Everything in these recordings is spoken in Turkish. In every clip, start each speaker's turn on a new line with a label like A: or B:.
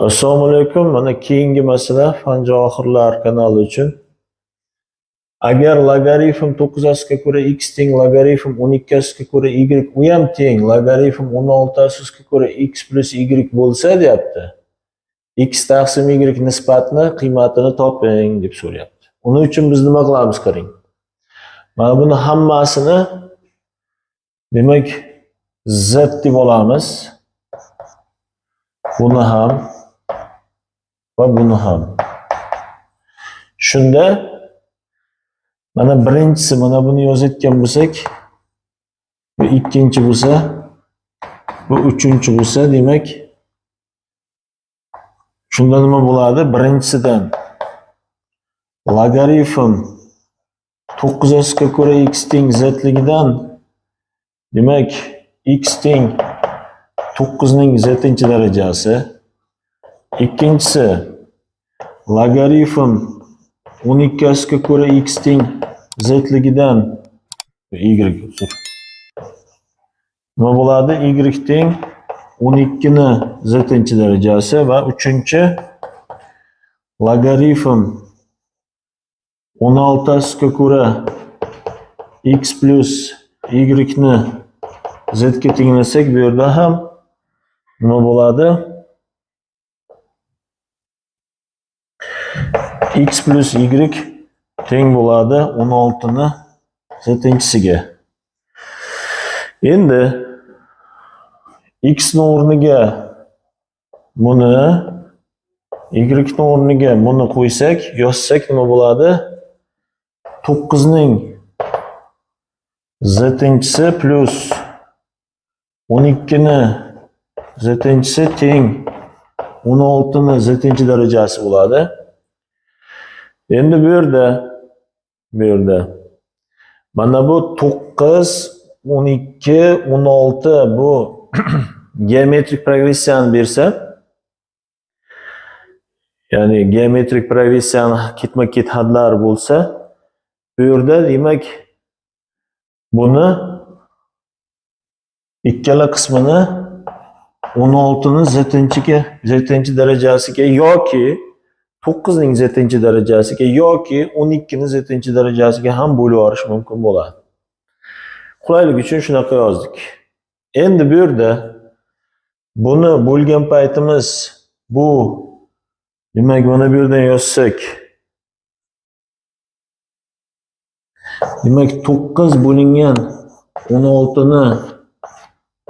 A: Assalomu alaykum. Mana keyingi masala fan johirlar kanali uchun. Agar logaritm 9 asga ko'ra x teng logaritm 12 asga ko'ra y u ham teng logaritm 16 asga ko'ra x plyus y bo'lsa deyapti. x taqsim y nisbatni qiymatini toping deb so'rayapti. Uning uchun biz nima qilamiz qarang. Mana buni hammasini demak z deb olamiz. Buni ham va buni ham. Shunda mana birinchisi mana buni yozayotgan bo'lsak, bu ikkinchi bo'lsa, bu uchinchi bo'lsa, demak shunda nima bo'ladi? Birinchisidan logaritm 9 ga ko'ra x teng z ligidan demak x teng 9 ning z darajasi Ikkinchisi logaritm 12 ga ko'ra x teng z ligidan y uzr. Nima bo'ladi? y teng 12 ni z darajasi va uchinchi logaritm 16 ga ko'ra x plus y ni z ga tenglasak, bu yerda ham nima bo'ladi? X plus y teng bo'ladi 16 ni zettinchisiga. Endi x ni o'rniga buni y ni o'rniga buni qo'ysak, yozsak nima bo'ladi? 9 ning zettinchisi plus 12 ni zettinchisi teng 16 ni zettinchi darajasi bo'ladi. Endi bu yerda bu yerda. Mana bu 9 12 16 bu geometrik progressiyani bersa ya'ni geometrik progressiyani ketma-ket hadlar bo'lsa bu yerda demak buni ikkala qismini 16 ni zettinchiga zettinchi darajasiga yoki 9 ning zettinchi darajasiga yoki 12 ning zettinchi darajasiga ham bo'lib yuborish mumkin bo'ladi. Qulaylik uchun shunaqa yozdik. Endi bu yerda buni bo'lgan paytimiz bu demak mana bu yerdan yozsak demak 9 bo'lingan 16 ni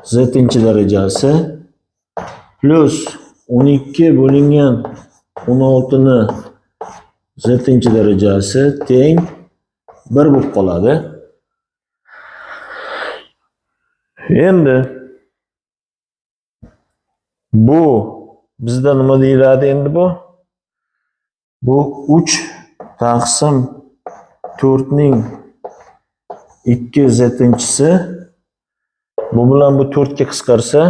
A: zettinchi darajasi plus 12 bo'lingan 16 ni zettinchi darajasi teng 1 bo'lib qoladi. Endi bu bizda nima deyiladi endi bu? Bu 3 taqsim 4 ning 2 zettinchisi bu bilan bu 4 ga qisqarsa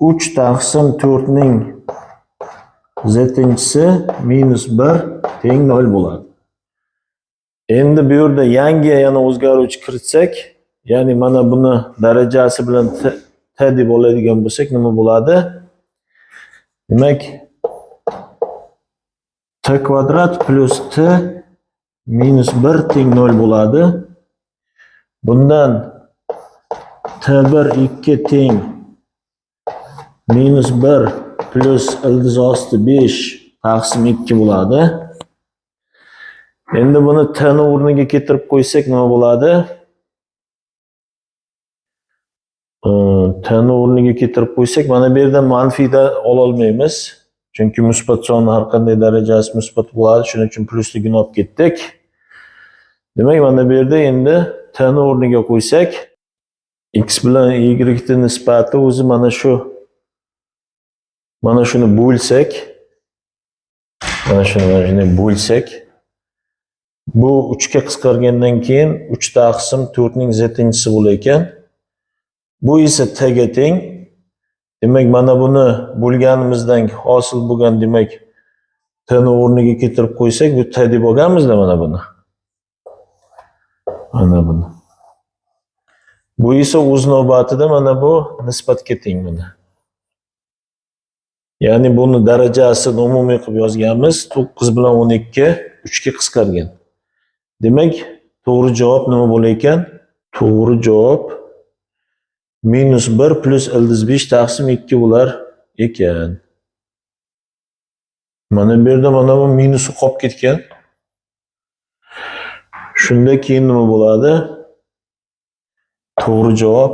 A: 3 taqsim 4 ning zettinchisi minus 1 teng 0 bo'ladi. Endi bu yerda yangi yana o'zgaruvchi kiritsak, ya'ni mana buni darajasi bilan t, t deb oladigan bo'lsak, nima bo'ladi? T kvadrat plus t minus 1 teng 0 bo'ladi. Bundan t1 2 teng minus 1 plus ildiz osti 5 taqsim 2 bo'ladi. Endi buni t ni o'rniga keltirib qo'ysak nima bo'ladi? T ni o'rniga keltirib qo'ysak, mana bu yerda manfiyda ola olmaymiz. Chunki musbat son har qanday darajasi musbat bo'ladi, shuning uchun plusligini olib ketdik. Demak, mana bu yerda endi t ni x bilan y ni nisbati o'zi mana shu Mana shuni bo'lsak, mana shuni mana shunday bo'lsak, bu 3 ga qisqargandan keyin 3 taqsim 4 ning ekan. Bu esa t ga teng. Demak, mana buni bo'lganimizdan hosil bo'lgan demak t ni bu t deb olganmizda mana buni. Mana buni. Bu esa o'z navbatida mana bu nisbatga teng mana. Ya'ni buni darajasini umumiy qilib yozganmiz. 9 bilan 12 3 ga qisqargan. Demak, to'g'ri javob nima bo'lar ekan? To'g'ri javob minus 1 plus ildiz 5 taqsim 2 bo'lar ekan. Mana bu yerda mana bu minusi qolib ketgan. Shunda keyin nima bo'ladi? To'g'ri javob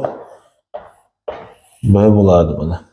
A: B bo'ladi mana.